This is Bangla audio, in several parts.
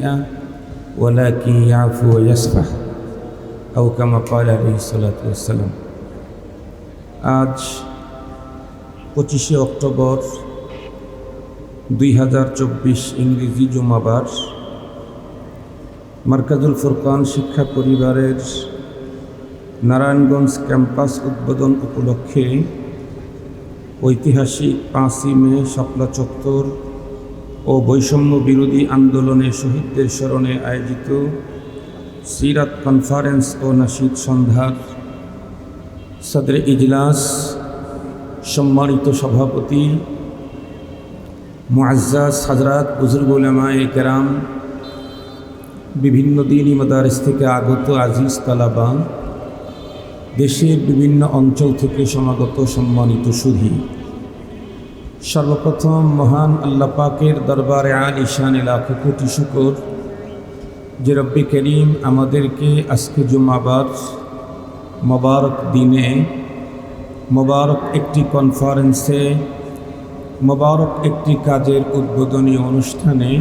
السيئة ولكن يعفو ويصفح أو كما قال عليه الصلاة والسلام আজ পঁচিশে অক্টোবর দুই হাজার চব্বিশ ইংরেজি জুমাবার মার্কাজুল ফুরকান শিক্ষা পরিবারের নারায়ণগঞ্জ ক্যাম্পাস উদ্বোধন উপলক্ষে ঐতিহাসিক পাঁচই মে শাপলা চত্বর ও বৈষম্য বিরোধী আন্দোলনে শহীদদের স্মরণে আয়োজিত সিরাত কনফারেন্স ও নাসিদ সন্ধ্যার সদরে ইজলাস সম্মানিত সভাপতি মুআজ্জাজ হাজরাত বুজুর্গুলামায় কেরাম, বিভিন্ন দিনই মাদারিস থেকে আগত আজিজ তালাবা দেশের বিভিন্ন অঞ্চল থেকে সমাগত সম্মানিত সুধী। সর্বপ্রথম মহান আল্লাহ পাকের দরবারে আল ঈশান লাখো কোটি শুকর। যে রব্বি করিম আমাদেরকে আজকে জুম্মাবার মোবারক দিনে, মোবারক একটি কনফারেন্সে, মোবারক একটি কাজের উদ্বোধনী অনুষ্ঠানে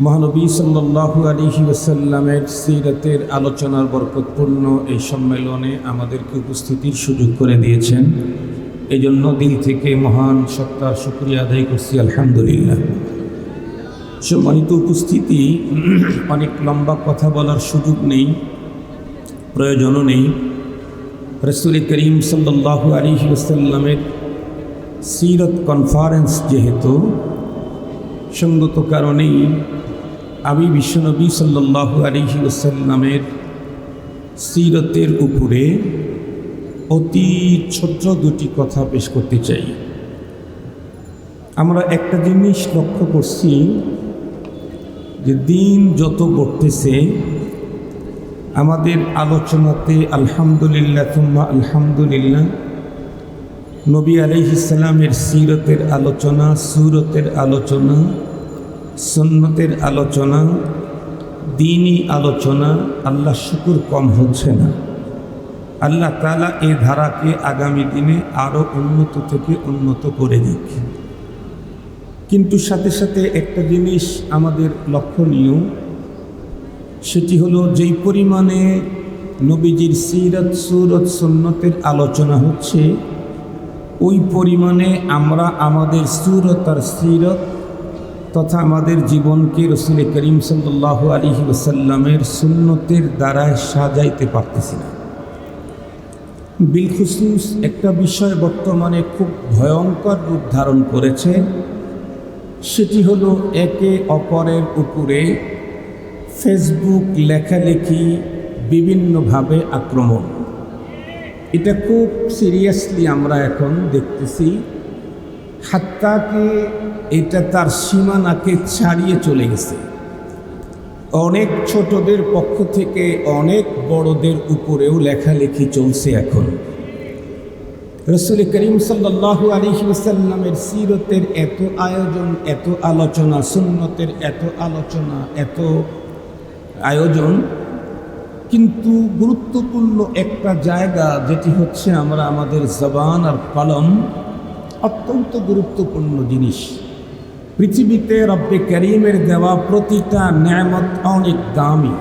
মহানবী সাল্লাহু আলিহি ওসাল্লামের সিরতের আলোচনার বরকতপূর্ণ এই সম্মেলনে আমাদেরকে উপস্থিতির সুযোগ করে দিয়েছেন। এই জন্য দিল থেকে মহান সত্তার শুক্রিয়া আদায় করছি, আলহামদুলিল্লাহ। সম্মানিত উপস্থিতি, অনেক লম্বা কথা বলার সুযোগ নেই, প্রয়োজনও নেই। রসুল করিম সাল্লাহু আলিহি ওসাল্লামের সিরত কনফারেন্স যেহেতু, সঙ্গত কারণেই আমি বিশ্বনবী সাল্লাহু আলিহি ওসাল্লামের সিরতের উপরে অতি ছোট্ট দুটি কথা পেশ করতে চাই। আমরা একটা জিনিস লক্ষ্য করছি যে দিন যত ঘটতেছে আমাদের আলোচনাতে আলহামদুলিল্লাহ তুম্মা আলহামদুলিল্লাহ নবী আলহিসাল্লামের সিরতের আলোচনা, সুরতের আলোচনা সন্ন্যতের আলোচনা, দিনই আলোচনা, আল্লাহ শুকুর কম হচ্ছে না। আল্লাহ তালা এ ধারাকে আগামী দিনে আরও উন্নত থেকে উন্নত করে দিক। কিন্তু সাথে সাথে একটা জিনিস আমাদের লক্ষণীয়, সেটি হলো যেই পরিমাণে নবীজির সিরত সুরত সন্ন্যতের আলোচনা হচ্ছে, ওই পরিমাণে আমরা আমাদের সুরত আর সিরত তথা আমাদের জীবনকে রসুল করিম সাল্লাহ আলহি ওসাল্লামের সুন্নতের দ্বারায় সাজাইতে পারতেছি না। বিলখুসুস একটা বিষয় বর্তমানে খুব ভয়ঙ্কর রূপ ধারণ করেছে। সেটি হলো একে অপরের উপরে ফেসবুক লেখালেখি বিভিন্নভাবে আক্রমণ। এটা খুব সিরিয়াসলি আমরা এখন দেখতেছি। হাত্তাকে এটা তার সীমানাকে ছাড়িয়ে চলে গেছে। অনেক ছোটদের পক্ষ থেকে অনেক বড়দের উপরেও লেখালেখি চলছে এখন। রসুল করিম সাল্লাহ আলহি ওসাল্লামের সিরতের এত আয়োজন, এত আলোচনা, সুন্নতের এত আলোচনা, এত আয়োজন, কিন্তু গুরুত্বপূর্ণ একটা জায়গা যেটি হচ্ছে আমরা আমাদের জবান আর কলম অত্যন্ত গুরুত্বপূর্ণ জিনিস। পৃথিবীতে রব্বে করিমের দেওয়া প্রতিটা ন্যামত অনেক দামি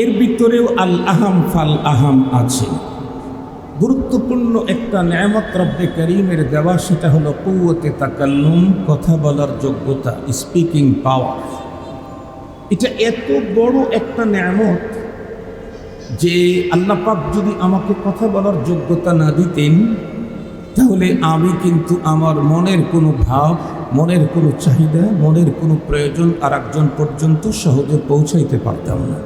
এর ভিতরেও আল আহাম ফাল আহাম আছে। গুরুত্বপূর্ণ একটা ন্যামত রব্বে করিমের দেওয়া, সেটা হলো কৌয়তে তাকাল্লুম, কথা বলার যোগ্যতা স্পিকিং পাওয়ার এটা এত বড় একটা ন্যামত যে আল্লাপাক যদি আমাকে কথা বলার যোগ্যতা না দিতেন, তাহলে আমি কিন্তু আমার মনের কোনো ভাব মনের কোনো চাহিদা, মনের কোনো প্রয়োজন আর একজন পর্যন্ত সহজে পৌঁছাইতে পারতাম না।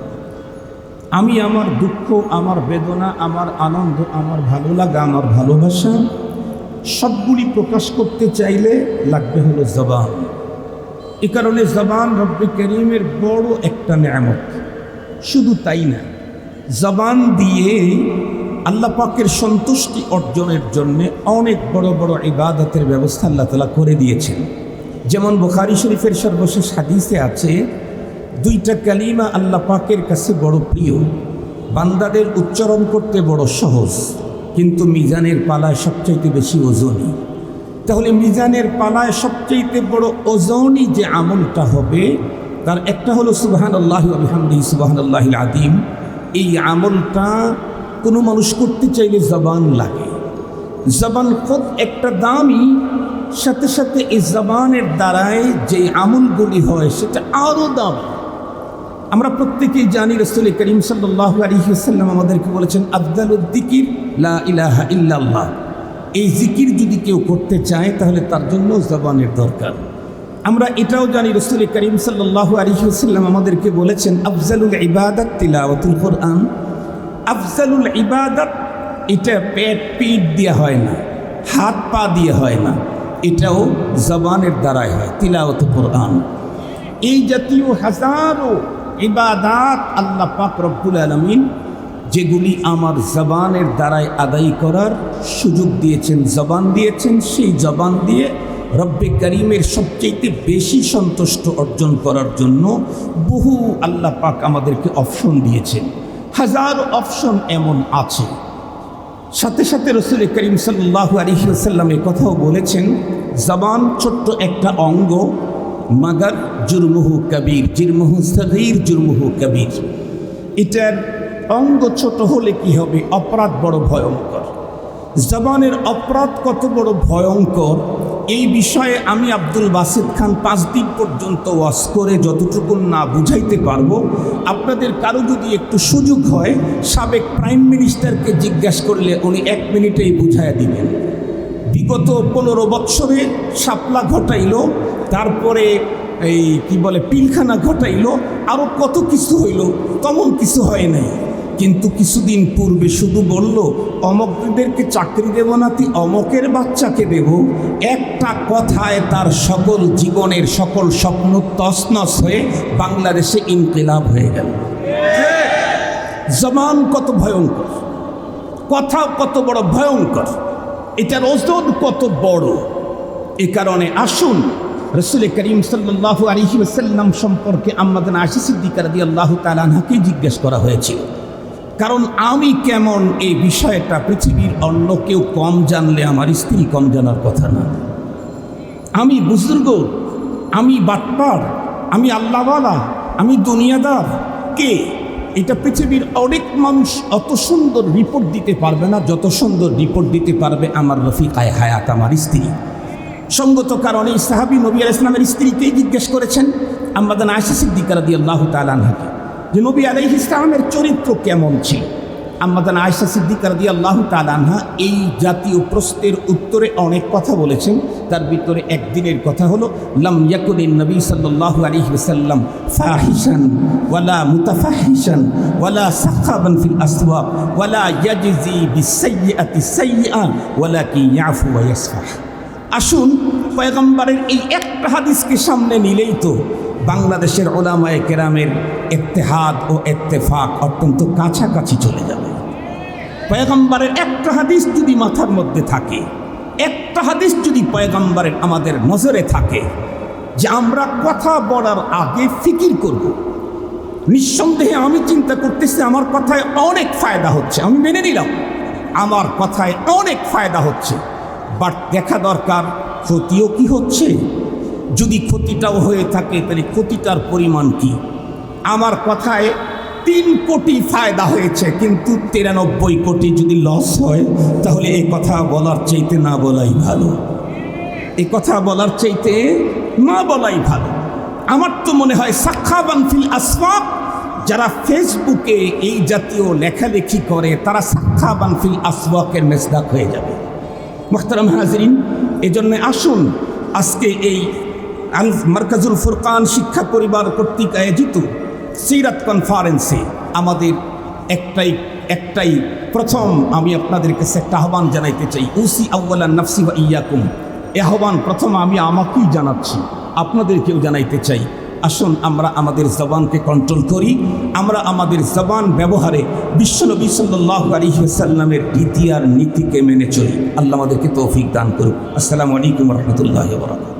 আমি আমার দুঃখ, আমার বেদনা, আমার আনন্দ, আমার ভালো লাগা, আমার ভালোবাসা সবগুলি প্রকাশ করতে চাইলে লাগবে হলো জবান। এ কারণে জবান রব্বে করিমের বড় একটা নিয়ামত। শুধু তাই না, জবান দিয়ে আল্লাহ পাকের সন্তুষ্টি অর্জনের জন্য অনেক বড় বড় ইবাদতের ব্যবস্থা আল্লাহ তালা করে দিয়েছেন। যেমন বোখারি শরীফের সর্বশেষ হাদিসে আছে, দুইটা কালিমা আল্লাহ পাকের কাছে বড় প্রিয়। বান্দাদের উচ্চারণ করতে বড় সহজ, কিন্তু মিজানের পালায় সবচাইতে বেশি ওজনই তাহলে মিজানের পালায় সবচেয়ে বড় ওজনই যে আমলটা হবে, তার একটা হলো সুবাহান আল্লাহ আলহামদি সুবাহান আল্লাহ আদিম এই আমলটা কোনো মানুষ করতে চাইলে জবান লাগে। জবান খুব একটা দামি, সাথে সাথে এই জবানের দ্বারায় যে আমলগুলি হয় সেটা আরও দামি। আমরা প্রত্যেকেই জানি রসুল করিম সাল্লাহ আলহিসাল্লাম আমাদেরকে বলেছেন আবদালুদ্দিকির লা ইলাহা ইল্লাল্লাহ। এই জিকির যদি কেউ করতে চায়, তাহলে তার জন্য জবানের দরকার। আমরা এটাও জানি রসুল করিম সাল্লাহ আলহিসাল্লাম আমাদেরকে বলেছেন, আফজালুল ইবাদত তিলাওয়াতুল কোরআন। আফজালুল ইবাদত, এটা পেট পিঠ দিয়ে হয় না, হাত পা দিয়ে হয় না, এটাও জবানের দ্বারাই হয়, তিলাওয়াত কোরআন। এই জাতীয় হাজারো ইবাদাত আল্লাহ পাক রব্বুল আলমিন, যেগুলি আমার জবানের দ্বারাই আদায় করার সুযোগ দিয়েছেন, জবান দিয়েছেন, সেই জবান দিয়ে রব্বে করিমের সবচেয়ে বেশি সন্তুষ্ট অর্জন করার জন্য বহু আল্লাহ পাক আমাদেরকে অপশন দিয়েছেন। হাজার অপশন এমন আছে। সাথে সাথে রসুল করিম সাল্লাহ আলহিউসাল্লামের কথাও বলেছেন, জবান ছোট্ট একটা অঙ্গ, মাগার জুরমুহু কবির, জিরমুহু সগীর, জুরমুহু কবির। এটার অঙ্গ ছোট হলে কি হবে? অপরাধ বড় ভয়ঙ্কর। জবানের অপরাধ কত বড় ভয়ঙ্কর? এই বিষয়ে আমি আব্দুল বাসিদ খান পাঁচ দিন পর্যন্ত ওয়াস করে যতটুকু না বুঝাইতে পারব, আপনাদের কারও যদি একটু সুযোগ হয়, সাবেক প্রাইম মিনিস্টারকে জিজ্ঞাসা করলে উনি এক মিনিটেই বুঝাইয়া দিবেন। বিগত পনেরো বৎসরে শাপলা ঘটাইল, তারপরে এই কি বলে, পিলখানা ঘটাইল আরও কত কিছু হইল, তেমন কিছু হয় নাই। কিন্তু কিছুদিন পূর্বে শুধু বলল, অমকদেরকে চাকরি দেব না তুই অমকের বাচ্চাকে দেব। একটা কথায় তার সকল জীবনের সকল স্বপ্ন তসনস হয়ে বাংলাদেশে ইনকিলাব হয়ে গেল। জমান কত ভয়ঙ্কর কথা কত বড় ভয়ঙ্কর, এটার ওজন কত বড়। এ কারণে আসুন, রসুল করিম সাল্লাহ আলহি সাল্লাম সম্পর্কে আমাদের আশি সিদ্দিকার দিয়ে আল্লাহ তালাহাকেই জিজ্ঞেস করা হয়েছিল। কারণ আমি কেমন এই বিষয়টা পৃথিবীর অন্য কেউ কম জানলে আমার স্ত্রী কম জানার কথা না। আমি বুজুর্গ, আমি বাটপার, আমি আল্লাহওয়ালা, আমি দুনিয়াদার। কে? এটা পৃথিবীর অনেক মানুষ অত সুন্দর রিপোর্ট দিতে পারবে না, যত সুন্দর রিপোর্ট দিতে পারবে আমার রফিকায় হায়াত আমার স্ত্রী। সঙ্গত কারণে সাহাবি নবী আল ইসলামের স্ত্রীকেই জিজ্ঞেস করেছেন আমাদের আশা সিদ্দিকার দিয়ে আল্লাহ তালানহাকে যে নবী আলাই ইসলামের চরিত্র কেমন ছিল? আমাদান আয়সা সিদ্দিকার দিয়ে আল্লাহ তালানহা এই জাতীয় প্রশ্নের উত্তরে অনেক কথা বলেছেন। তার ভিতরে একদিনের কথা হলো, লাম ইয়াকুলিন নবী সাল্লাহ আলী সাল্লাম ফাহিসান ওয়ালা মুতাফাহিসান ওয়ালা সাখাবান ফিল আসওয়াক ওয়ালা ইয়াজজি বিসাইয়্যাতি সাইয়্যান ওয়ালা কি ইয়াফু ওয়া ইয়াসফাহ। আসুন, পয়গম্বরের এই একটা হাদিসকে সামনে নিলেই তো বাংলাদেশের ওলামায় কেরামের ইত্তেহাদ ও ইত্তেফাক অত্যন্ত কাছাকাছি চলে যাবে। পয়গম্বরের একটা হাদিস যদি মাথার মধ্যে থাকে, একটা হাদিস যদি পয়গম্বরের আমাদের নজরে থাকে, যে আমরা কথা বলার আগে ফিকির করব। নিঃসন্দেহে আমি চিন্তা করতেছি আমার কথায় অনেক ফায়দা হচ্ছে, আমি মেনে নিলাম। আমার কথায় অনেক ফায়দা হচ্ছে বাট দেখা দরকার ক্ষতিও কি হচ্ছে? যদি ক্ষতিটাও হয়ে থাকে, তাহলে ক্ষতিটার পরিমাণ কি? আমার কথায় তিন কোটি ফায়দা হয়েছে, কিন্তু তিরানব্বই কোটি যদি লস হয়, তাহলে এই কথা বলার চাইতে না বলাই ভালো। এই কথা বলার চাইতে না বলাই ভালো। আমার তো মনে হয় সাক্ষাবান ফিল আসফাক, যারা ফেসবুকে এই জাতীয় লেখালেখি করে, তারা সাক্ষাবান ফিল আসওয়াকের মেজদাক হয়ে যাবে। মোখতারাম হাজরিন, এজন্য আসুন, আজকে এই আল মার্কাজুল ফুরকান শিক্ষা পরিবার কর্তৃক আয়োজিত সিরাত কনফারেন্সে আমাদের একটাই একটাই প্রথম আমি আপনাদের কাছে একটা আহ্বান জানাইতে চাই। উসি আউ্লা নফসি বা ইয়াকুম। এ আহ্বান প্রথম আমি আমাকেই জানাচ্ছি আপনাদেরকেও জানাইতে চাই। আসুন, আমরা আমাদের জবানকে কন্ট্রোল করি, আমরা আমাদের জবান ব্যবহারে বিশ্বনবী সাল্লাহ আলহিসাল্লামের রীতি আর নীতিকে মেনে চলি। আল্লাহ আমাদেরকে তৌফিক দান করুক। আসসালামু আলাইকুম রহমতুল্লাহ বরাকাত